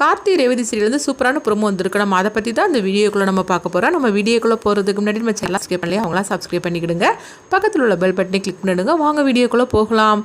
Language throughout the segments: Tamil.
கார்த்தி ரேவதி சீரியலேருந்து சூப்பரான ப்ரொமோ வந்திருக்கு. நம்ம அதை பற்றி தான் அந்த வீடியோக்குள்ளே நம்ம பார்க்க போகிறோம் நம்ம வீடியோக்குள்ளே போகிறதுக்கு முன்னாடி நம்ம சேனல் சப்ஸ்கிரைப் பண்ணலையா அவங்களாம் சப்ஸ்கிரைப் பண்ணிக்கிடுங்க. பக்கத்தில் உள்ள பெல் பட்டனை கிளிக் பண்ணிடுங்க. வாங்க வீடியோக்குள்ளே போகலாம்.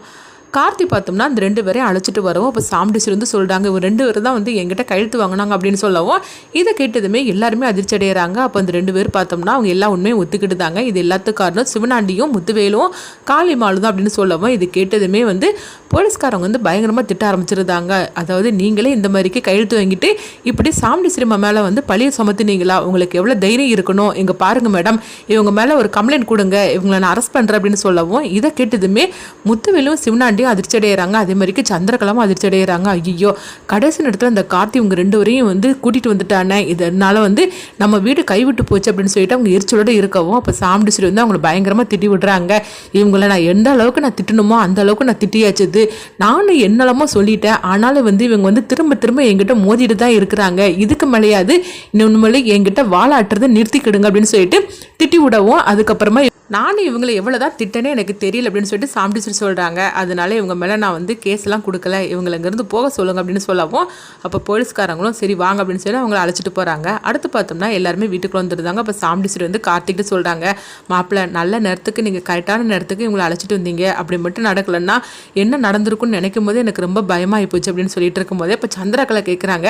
கார்த்தி பார்த்தோம்னா அந்த ரெண்டு பேரையும் அழைச்சிட்டு வரவும். அப்போ சாம்பிடிச்சு வந்து சொல்கிறாங்க இவங்க ரெண்டு பேரும் தான் வந்து எங்கிட்ட கழுத்து வாங்கினாங்க அப்படின்னு சொல்லவும் இதை கேட்டதுமே எல்லாருமே அதிர்ச்சி அடைகிறாங்க அப்போ அந்த ரெண்டு பேர் பார்த்தோம்னா அவங்க எல்லா உண்மையும் ஒத்துக்கிட்டுதாங்க இது எல்லாத்துக்கும் காரணம் சிவனாண்டியும் முத்துவேலும் காளிமாலும் தான் அப்படின்னு சொல்லவும் இது கேட்டதுமே வந்து போலீஸ்காரங்க வந்து பயங்கரமாக திட்ட ஆரம்பிச்சிருந்தாங்க. அதாவது நீங்களே இந்த மாதிரிக்கு கையெழுத்து வாங்கிட்டு இப்படி சாமிடி சினிமா மேலே வந்து பழிய சுமத்துனீங்களா? உங்களுக்கு எவ்வளோ தைரியம் இருக்கணும்? இங்கே பாருங்க மேடம் இவங்க மேலே ஒரு கம்ப்ளைண்ட் கொடுங்க. இவங்களை நான் அரெஸ்ட் பண்ணுறேன் அப்படின்னு சொல்லவும் இதை கேட்டதுமே முத்துவேலும் சிவனாண்டியும் அதிர்ச்சி அடைகிறாங்க அதே மாதிரிக்கு சந்திரகலாவும் அதிர்ச்சி அடைகிறாங்க ஐயோ கடைசி நேரத்தில் அந்த கார்த்தி இவங்க ரெண்டு வரையும் வந்து கூட்டிகிட்டு வந்துட்டானே. இதனால் வந்து நம்ம வீடு கைவிட்டு போச்சு அப்படின்னு சொல்லிட்டு அவங்க எரிச்சலோட இருக்கவும் அப்போ சாமிடிச்சிட்டு வந்து அவங்களை பயங்கரமாக திட்டி விடுறாங்க. இவங்கள நான் எந்த அளவுக்கு நான் திட்டணுமோ அந்த அளவுக்கு நான் திட்டியாச்சுது நானும் என்னெல்லாமோ சொல்லிட்டேன். ஆனாலும் வந்து இவங்க வந்து திரும்ப திரும்ப என்கிட்ட மோதிட்டு தான் இருக்கிறாங்க. இதுக்கு மேலேயாவது இன்னொன்று என்கிட்ட வாழாட்டுறதை நிறுத்திக்கிடுங்க அப்படின்னு சொல்லிட்டு திட்டி விடவும் அதுக்கப்புறமா நானும் இவங்களை எவ்வளோ தான் திட்டனே எனக்கு தெரியல அப்படின்னு சொல்லிட்டு சாம்பிடிச்சு சொல்கிறாங்க அதனால இவங்க மேலே நான் வந்து கேஸ்லாம் கொடுக்கல. இவங்களை இங்கேருந்து போக சொல்லுங்க அப்படின்னு சொல்லவும் அப்போ போலீஸ்காரங்களும் சரி வாங்க அப்படின்னு சொல்லி அவங்கள அழைச்சிட்டு போகிறாங்க அடுத்து பார்த்தோம்னா எல்லாருமே வீட்டுக்குள்ள வந்துருந்தாங்க. அப்போ சாம்பிடிச்சிட்டு வந்து கார்த்திக்கிட்டு சொல்கிறாங்க மாப்பிள்ளை நல்ல நேரத்துக்கு நீங்கள் கரெக்டான நேரத்துக்கு இவங்களை அழைச்சிட்டு வந்தீங்க. அப்படி மட்டும் நடக்கலைன்னா என்ன நடந்திருக்கும்னு நினைக்கும் போது எனக்கு ரொம்ப பயமாகி போச்சு அப்படின்னு சொல்லிட்டு இருக்கும்போதே இப்போ சந்திரகலை கேட்குறாங்க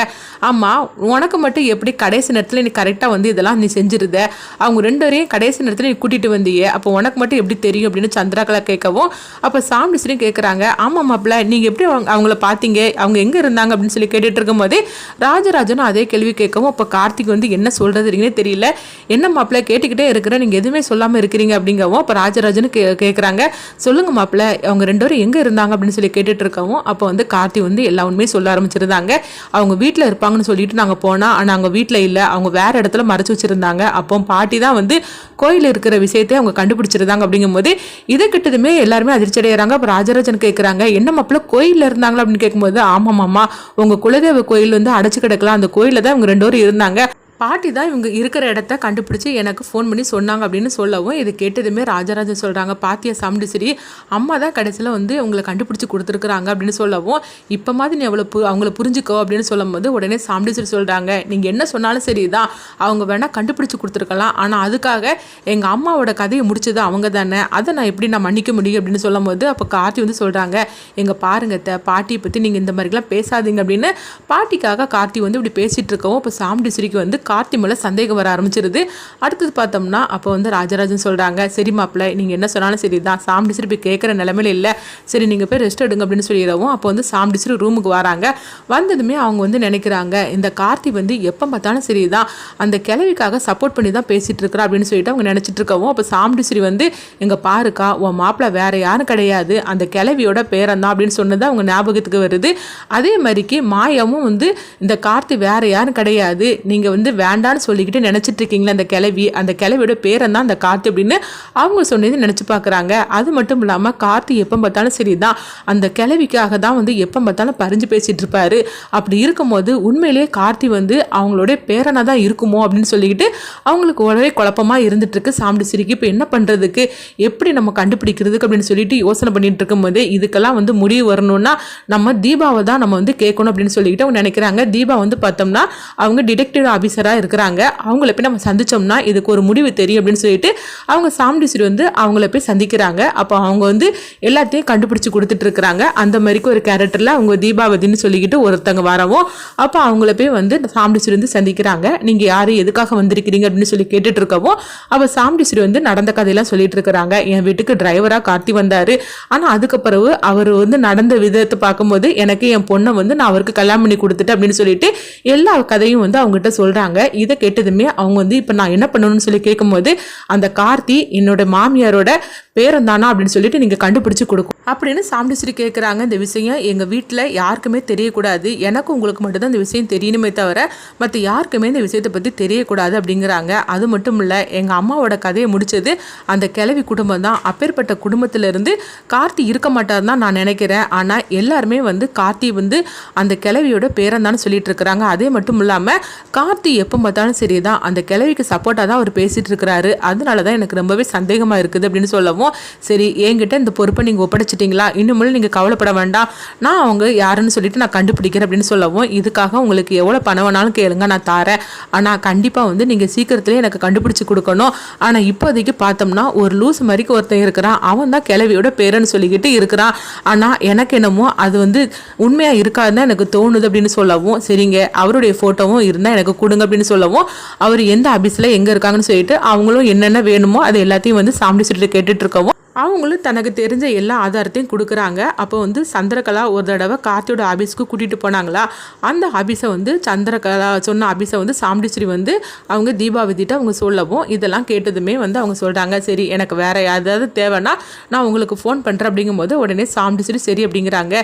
ஆமாம் உனக்கு மட்டும் எப்படி கடைசி நேரத்தில் நீ கரெக்டாக வந்து இதெல்லாம் நீ செஞ்சிருந்த? அவங்க ரெண்டு வரையும் கடைசி நேரத்தில் நீ கூட்டிகிட்டு வந்தீங்க அப்போ உனக்கு மட்டும் எப்படி தெரியும் அப்படின்னு சந்திராக்களை கேட்கவும் அப்போ சாமிஸ்ரீயும் கேட்குறாங்க ஆமாம் மாப்பிள்ள நீங்கள் எப்படி அவங்கள பார்த்தீங்க அவங்க எங்கே இருந்தாங்க? அப்படின்னு சொல்லி கேட்டுட்டு இருக்கும்போதே ராஜராஜனும் அதே கேள்வி கேட்கவும் அப்போ கார்த்திக் வந்து என்ன சொல்கிறதுனே தெரியல. என்ன மாப்பிள்ள கேட்டுக்கிட்டே இருக்கிற நீங்கள் எதுவுமே சொல்லாமல் இருக்கிறீங்க? அப்படிங்கவும் அப்போ ராஜராஜனு கே கேட்குறாங்க சொல்லுங்கள் மாப்பிள்ள அவங்க ரெண்டு பேரும் எங்கே இருந்தாங்க? அப்படின்னு சொல்லி கேட்டுட்டு இருக்கவும் அப்போ வந்து கார்த்தி வந்து எல்லா உண்மையும் சொல்ல ஆரம்பிச்சிருந்தாங்க. அவங்க வீட்டில் இருப்பாங்கன்னு சொல்லிட்டு நாங்கள் போனால் ஆனால் அவங்க வீட்டில் இல்லை அவங்க வேறு இடத்துல மறைச்சு வச்சுருந்தாங்க. அப்போ பாட்டி தான் வந்து கோயில் இருக்கிற விஷயத்தை அவங்க கண்டுபிடிச்சிருந்தாங்க அப்படிங்கும்போது இதை கிட்டதுமே எல்லாருமே அதிர்ச்சி அடைகிறாங்க அப்போ ராஜராஜன் கேட்குறாங்க என்ன மாப்பிள்ள கோயிலில் இருந்தாங்களா? அப்படின்னு கேட்கும்போது மாமா உங்கள் குலதெய்வ கோயில் வந்து அடைச்சு கிடக்கலாம். அந்த கோயிலில் தான் இவங்க ரெண்டு பேரும் இருந்தாங்க. பாட்டி தான் இவங்க இருக்கிற இடத்த கண்டுபிடிச்சி எனக்கு ஃபோன் பண்ணி சொன்னாங்க அப்படின்னு சொல்லவும் இது கேட்டதுமே ராஜராஜன் சொல்கிறாங்க பாத்தியா சாமிடி சரி அம்மா தான் கடைசியில் வந்து உங்களை கண்டுபிடிச்சி கொடுத்துருக்குறாங்க அப்படின்னு சொல்லவும் இப்போ மாதிரி நீ அவ்வளோ பு அவங்கள புரிஞ்சுக்கோ அப்படின்னு சொல்லும்போது உடனே சாமிடி சரி சொல்கிறாங்க நீங்கள் என்ன சொன்னாலும் சரி தான் அவங்க வேணால் கண்டுபிடிச்சி கொடுத்துருக்கலாம் ஆனால் அதுக்காக எங்கள் அம்மாவோட கதையை முடிச்சது அவங்க தானே அதை நான் எப்படி நான் மன்னிக்க முடியும் அப்படின்னு சொல்லும்போது அப்போ கார்த்தி வந்து சொல்கிறாங்க எங்கள் பாருங்க த பாட்டியை பற்றி நீங்கள் இந்த மாதிரிலாம் பேசாதீங்க அப்படின்னு பாட்டிக்காக கார்த்தி வந்து இப்படி பேசிகிட்டு இருக்கவும் இப்போ சாமிடி சிரிக்கு வந்து கார்த்தி மேலே சந்தேகம் வர ஆரம்பிச்சிருது. அடுத்தது பார்த்தோம்னா அப்போ வந்து ராஜராஜன் சொல்கிறாங்க சரி மாப்பிள்ள நீங்கள் என்ன சொன்னாலும் சரி தான் சாம் டிசர் போய் கேட்குற நிலமையில இல்லை. சரி நீங்கள் போய் ரெஸ்ட் எடுங்க அப்படின்னு சொல்லிடவும் அப்போ வந்து சாம் டிசர் ரூமுக்கு வராங்க. வந்ததுமே அவங்க வந்து நினைக்கிறாங்க இந்த கார்த்தி வந்து எப்போ பார்த்தாலும் சரி தான் அந்த கிழவிக்காக சப்போர்ட் பண்ணி தான் பேசிகிட்டு இருக்கிறா அப்படின்னு சொல்லிட்டு அவங்க நினச்சிட்டு இருக்கவும் அப்போ சாம் டிசரி வந்து எங்கள் பாருக்கா உன் மாப்பிள்ள வேற யாரும் கிடையாது. அந்த கிழவியோட பேரன் தான் அப்படின்னு சொன்னது அவங்க ஞாபகத்துக்கு வருது. அதே மாதிரிக்கு மாயாவும் வந்து இந்த கார்த்தி வேற யாரும் கிடையாது. நீங்கள் வந்து வேண்டான்னு சொல்லிக்கிட்டு நினச்சிட்டு இருக்கீங்களே அந்த கிளவி அந்த கிளவியோட பேரன் தான் அந்த கார்த்தி அப்படின்னு அவங்க சொன்னது நினச்சி பார்க்குறாங்க. அது மட்டும் இல்லாமல் கார்த்தி எப்போ பார்த்தாலும் சரி தான் அந்த கிளவிக்காக தான் வந்து எப்போ பார்த்தாலும் பறிஞ்சு பேசிகிட்டு இருப்பாரு அப்படி இருக்கும்போது உண்மையிலேயே கார்த்தி வந்து அவங்களுடைய பேரனாக தான் இருக்குமோ அப்படின்னு சொல்லிக்கிட்டு அவங்களுக்கு ஒரே குழப்பமாக இருந்துட்டு சாப்பிட்டு சிரிக்கு இப்போ என்ன பண்ணுறதுக்கு எப்படி நம்ம கண்டுபிடிக்கிறதுக்கு? அப்படின்னு சொல்லிட்டு யோசனை பண்ணிட்டு இருக்கும்போது இதுக்கெல்லாம் வந்து முடிவு வரணும்னா நம்ம தீபாவை தான் நம்ம வந்து கேட்கணும் அப்படின்னு சொல்லிக்கிட்டு அவங்க நினைக்கிறாங்க. தீபா வந்து பார்த்தோம்னா அவங்க டிடெக்டிவ் ஆஃபீஸராக இருக்கிறாங்க. அவங்கள போய் நம்ம சந்திச்சோம்னா இதுக்கு ஒரு முடிவு தெரியும் அப்படின்னு சொல்லிட்டு அவங்க சாம்டிஸ்ரி வந்து அவங்கள போய் சந்திக்கிறாங்க. அப்போ அவங்க வந்து எல்லாத்தையும் கண்டுபிடிச்சி கொடுத்துட்டு இருக்கிறாங்க. அந்த மாதிரிக்கு ஒரு கேரக்டரில் அவங்க தீபாவதின்னு சொல்லிக்கிட்டு ஒருத்தங்க வரவும் அப்போ அவங்கள போய் வந்து சாம்டிஸ்ரி வந்து சந்திக்கிறாங்க. நீங்கள் யார்? எதுக்காக வந்திருக்கிறீங்க? அப்படின்னு சொல்லி கேட்டுட்டு இருக்கவும் அப்போ சாம்டிஸ்ரி வந்து நடந்த கதையெல்லாம் சொல்லிட்டு இருக்கிறாங்க. என் வீட்டுக்கு டிரைவராக கார்த்தி வந்தார். ஆனால் அதுக்கு பிறகு அவர் வந்து நடந்த விதத்தை பார்க்கும்போது எனக்கு என் பொண்ணை வந்து நான் அவருக்கு கல்யாணம் பண்ணி கொடுத்துட்டேன் அப்படின்னு சொல்லிட்டு எல்லா கதையும் வந்து அவங்ககிட்ட சொல்கிறாங்க இதை கேட்டதுமே அவங்க வந்து இப்போ நான் என்ன பண்ணணும்னு சொல்லி கேட்கும்போது அந்த கார்த்தி என்னோட மாமியாரோட பேரந்தானா? அப்படின்னு சொல்லிட்டு நீங்கள் கண்டுபிடிச்சு கொடுக்கும். அப்படின்னு சாம்பிடிச்சிட்டு கேட்குறாங்க இந்த விஷயம். எங்கள் வீட்டில் யாருக்குமே தெரியக்கூடாது. எனக்கும் உங்களுக்கு மட்டும்தான் இந்த விஷயம் தெரியணுமே தவிர மற்ற யாருக்குமே இந்த விஷயத்தை பற்றி தெரியக்கூடாது அப்படிங்கிறாங்க. அது மட்டும் இல்லை எங்கள் அம்மாவோட கதையை முடிச்சது அந்த கிழவி குடும்பம் தான். அப்பேற்பட்ட குடும்பத்திலிருந்து கார்த்தி இருக்க மாட்டார் தான் நான் நினைக்கிறேன். ஆனால் எல்லாருமே வந்து கார்த்தி வந்து அந்த கிழவியோட பேரன் தான் சொல்லிட்டு இருக்கிறாங்க. அதே மட்டும் இல்லாமல் கார்த்தி எப்போ பார்த்தாலும் சரி தான் அந்த கிழவிக்கு சப்போர்ட்டாக தான் அவர் பேசிகிட்டு இருக்கிறாரு. அதனால தான் எனக்கு ரொம்பவே சந்தேகமாக இருக்குது அப்படின்னு சொல்லவும் சரி என்கிட்ட இந்த பொறுப்பை நீங்கள் ஒப்படைச்சிட்டிங்களா? இன்னும் நீங்கள் கவலைப்பட வேண்டாம். நான் அவங்க யாருன்னு சொல்லிட்டு நான் கண்டுபிடிக்கிறேன் அப்படின்னு சொல்லவும் இதுக்காக உங்களுக்கு எவ்வளோ பணம் வேணாலும் கேளுங்க நான் தாரேன். ஆனால் கண்டிப்பாக வந்து நீங்கள் சீக்கிரத்துலேயே எனக்கு கண்டுபிடிச்சி கொடுக்கணும். ஆனால் இப்போதைக்கு பார்த்தோம்னா ஒரு லூஸ் மாதிரிக்கு ஒருத்தன் இருக்கிறான். அவன் தான் கிழவியோட பேரன்னு சொல்லிக்கிட்டு இருக்கிறான். ஆனால் எனக்கு என்னமோ அது வந்து உண்மையாக இருக்காதுன்னு எனக்கு தோணுது அப்படின்னு சொல்லவும் சரிங்க அவருடைய ஃபோட்டோவும் இருந்தால் எனக்கு கொடுங்க அப்படின்னு சொல்லவும் அவர் எந்த ஆஃபீஸில் எங்கே இருக்காங்கன்னு சொல்லிட்டு அவங்களும் என்னென்ன வேணுமோ அது எல்லாத்தையும் வந்து சாமி சுட்டு கேட்டுட்டு இருக்கவும் அவங்களும் தனக்கு தெரிஞ்ச எல்லா ஆதாரத்தையும் கொடுக்குறாங்க. அப்போ வந்து சந்திரகலா ஒரு தடவை கார்த்தியோட ஆஃபீஸ்க்கு கூட்டிகிட்டு போனாங்களா? அந்த ஆஃபீஸை வந்து சந்திரகலா சொன்ன ஆஃபீஸை வந்து சாம்பிடிஸ்ரீ வந்து அவங்க தீபாவதிட்டு அவங்க சொல்லவும் இதெல்லாம் கேட்டதுமே வந்து அவங்க சொல்கிறாங்க சரி எனக்கு வேறு ஏதாவது தேவைன்னா நான் உங்களுக்கு ஃபோன் பண்ணுறேன் அப்படிங்கும்போது உடனே சாம்பிடிஸ்ரீ சரி அப்படிங்கிறாங்க.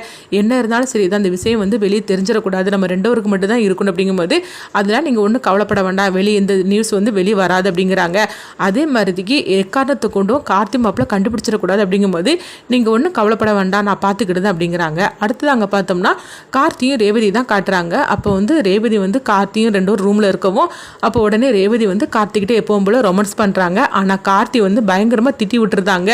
என்ன இருந்தாலும் சரி தான் அந்த விஷயம் வந்து வெளியே தெரிஞ்சிடக்கூடாது. நம்ம ரெண்டோருக்கு மட்டும் தான் இருக்கணும் அப்படிங்கும்போது அதெல்லாம் நீங்கள் ஒன்றும் கவலைப்பட வேண்டாம். வெளியே இந்த நியூஸ் வந்து வெளியே வராது. அப்படிங்கிறாங்க. அதே மாதிரிக்கு எக்காரணத்தை கொண்டும் கார்த்தி மாப்பிள்ள கண்டுபிடிச்சி பிடிச்சிடக்கூடாது அப்படிங்கும்போது நீங்கள் ஒன்றும் கவலைப்பட வேண்டாம் நான் பார்த்துக்கிடுது அப்படிங்கிறாங்க. அடுத்தது அங்கே பார்த்தோம்னா கார்த்தியும் ரேவதி தான் காட்டுறாங்க. அப்போ வந்து ரேவதி வந்து கார்த்தியும் ரெண்டும் ரூமில் இருக்கவும் அப்போ உடனே ரேவதி வந்து கார்த்திக்கிட்டே எப்பவும் போல் ரொமான்ஸ் பண்ணுறாங்க ஆனால் கார்த்தி வந்து பயங்கரமாக திட்டி விட்டுருந்தாங்க.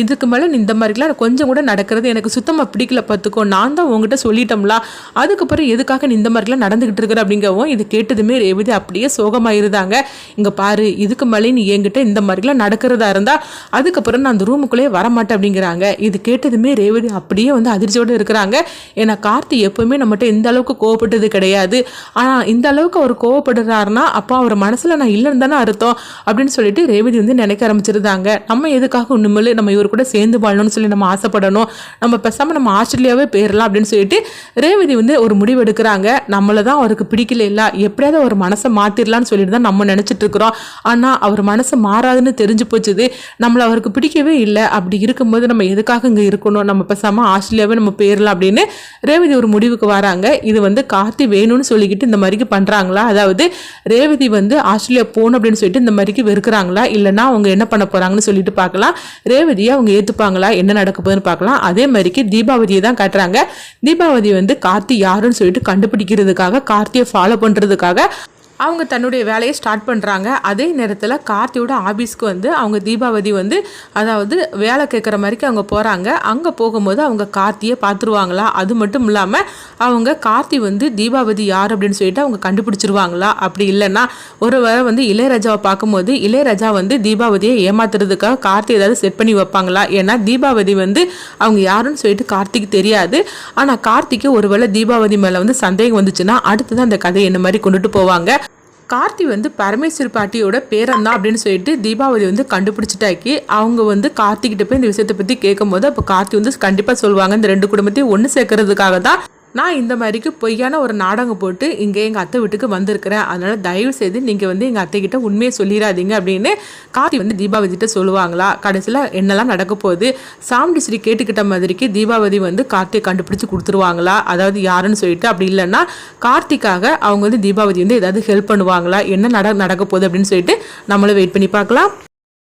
இதுக்கு மேலே இந்த மாதிரிலாம் கொஞ்சம் கூட நடக்கிறது எனக்கு சுத்தமாக பிடிக்கல பார்த்துக்கோ. நான் தான் உங்ககிட்ட சொல்லிட்டோம்ல. அதுக்கப்புறம் எதுக்காக நீ இந்த மாதிரிலாம் நடந்துக்கிட்டு இருக்கிற அப்படிங்கவும் இது கேட்டதுமே ரேவதி அப்படியே சோகமாயிருந்தாங்க. இங்கே பாரு இதுக்கு மேலே நீ என்கிட்ட இந்த மாதிரிலாம் நடக்கிறதா இருந்தால் அதுக்கப்புறம் நான் அந்த ரூமுக்கு ரூமுக்குள்ளே வரமாட்டேன் அப்படிங்கிறாங்க. இது கேட்டதுமே ரேவதி அப்படியே வந்து அதிர்ச்சியோடு இருக்கிறாங்க. ஏன்னா கார்த்தி எப்பவுமே நம்மகிட்ட இந்த அளவுக்கு கோவப்பட்டது கிடையாது. ஆனால் இந்த அளவுக்கு அவர் கோவப்படுறாருனா அப்போ அவர் மனசில் நான் இல்லைன்னு தானே அர்த்தம் அப்படின்னு சொல்லிட்டு ரேவதி வந்து நினைக்க ஆரம்பிச்சிருந்தாங்க. நம்ம எதுக்காக ஒன்றுமில்ல நம்ம இவர் கூட சேர்ந்து வாழணும்னு சொல்லி நம்ம ஆசைப்படணும். நம்ம பேசாமல் நம்ம ஆஸ்திரேலியாவே போயிடலாம் அப்படின்னு சொல்லிட்டு ரேவதி வந்து ஒரு முடிவு எடுக்கிறாங்க. நம்மளை தான் அவருக்கு பிடிக்கல இல்லை. எப்படியாவது அவர் மனசை மாற்றிடலான்னு சொல்லிட்டு தான் நம்ம நினச்சிட்டு இருக்கிறோம். ஆனால் அவர் மனசை மாறாதுன்னு தெரிஞ்சு போச்சுது. நம்மளை அவருக்கு பிடிக்கவே இல்லை. இல்லை அப்படி இருக்கும்போது நம்ம எதுக்காக இங்கே இருக்கணும்? நம்ம பேசாமல் ஆஸ்திரேலியாவே நம்ம போயிடலாம் அப்படின்னு ரேவதி ஒரு முடிவுக்கு வராங்க. இது வந்து கார்த்தி வேணும்னு சொல்லிக்கிட்டு இந்த மாதிரிக்கு பண்ணுறாங்களா அதாவது ரேவதி வந்து ஆஸ்திரேலியா போகணும் அப்படின்னு சொல்லிட்டு இந்த மாதிரிக்கு வெறுக்கிறாங்களா? இல்லைனா அவங்க என்ன பண்ண போகிறாங்கன்னு சொல்லிட்டு பார்க்கலாம். ரேவதியை அவங்க ஏற்றுப்பாங்களா என்ன நடக்க போகுதுன்னு பார்க்கலாம். அதே மாதிரிக்கு தீபாவதியை தான் காட்டுறாங்க. தீபாவதி வந்து கார்த்தி யாருன்னு சொல்லிட்டு கண்டுபிடிக்கிறதுக்காக கார்த்தியை ஃபாலோ பண்ணுறதுக்காக அவங்க தன்னுடைய வேலையை ஸ்டார்ட் பண்ணுறாங்க அதே நேரத்தில் கார்த்தியோட ஆஃபீஸ்க்கு வந்து அவங்க தீபாவதி வந்து அதாவது வேலை கேட்குற மாதிரிக்கு அவங்க போகிறாங்க அங்கே போகும்போது அவங்க கார்த்தியை பார்த்துருவாங்களா? அது மட்டும் இல்லாமல் அவங்க கார்த்தி வந்து தீபாவதி யார் அப்படின்னு சொல்லிட்டு அவங்க கண்டுபிடிச்சிருவாங்களா? அப்படி இல்லைன்னா ஒரு வேளை வந்து இளையராஜாவை பார்க்கும்போது இளையராஜா வந்து தீபாவதியை ஏமாத்துறதுக்காக கார்த்தி ஏதாவது செட் பண்ணி வைப்பாங்களா? ஏன்னா தீபாவதி வந்து அவங்க யாருன்னு சொல்லிட்டு கார்த்திக்கு தெரியாது. ஆனால் கார்த்திக்கு ஒருவேளை தீபாவதி மேலே வந்து சந்தேகம் வந்துச்சுன்னா அடுத்தது அந்த கதையை என்ன மாதிரி கொண்டுட்டு போவாங்க? கார்த்தி வந்து பரமேஸ்வர் பாட்டியோட பேரன் தான் அப்படின்னு சொல்லிட்டு தீபாவளி வந்து கண்டுபிடிச்சிட்டாக்கி அவங்க வந்து கார்த்திகிட்ட போய் இந்த விஷயத்தை பற்றி கேட்கும்போது அப்போ கார்த்தி வந்து கண்டிப்பாக சொல்லுவாங்க. இந்த ரெண்டு குடும்பத்தையும் ஒன்று சேர்க்கறதுக்காக தான் நான் இந்த மாதிரிக்கு பொய்யான ஒரு நாடகம் போட்டு இங்கே எங்கள் அத்தை வீட்டுக்கு வந்திருக்கிறேன். அதனால் தயவு செய்து நீங்கள் வந்து எங்கள் அத்தை கிட்ட உண்மையை சொல்லிடாதீங்க அப்படின்னு கார்த்தி வந்து தீபாவதிட்ட சொல்லுவாங்களா? கடைசியில் என்னெல்லாம் நடக்க போகுது? சாமுண்டி ஸ்ரீ கேட்டுக்கிட்ட மாதிரிக்கு தீபாவதி வந்து கார்த்தியை கண்டுபிடிச்சி கொடுத்துருவாங்களா? அதாவது யாருன்னு சொல்லிட்டு அப்படி இல்லைன்னா கார்த்திக்காக அவங்க வந்து தீபாவதி வந்து ஏதாவது ஹெல்ப் பண்ணுவாங்களா? என்ன நட நடக்க போகுது அப்படின்னு சொல்லிட்டு நம்மளும் வெயிட் பண்ணி பார்க்கலாம்.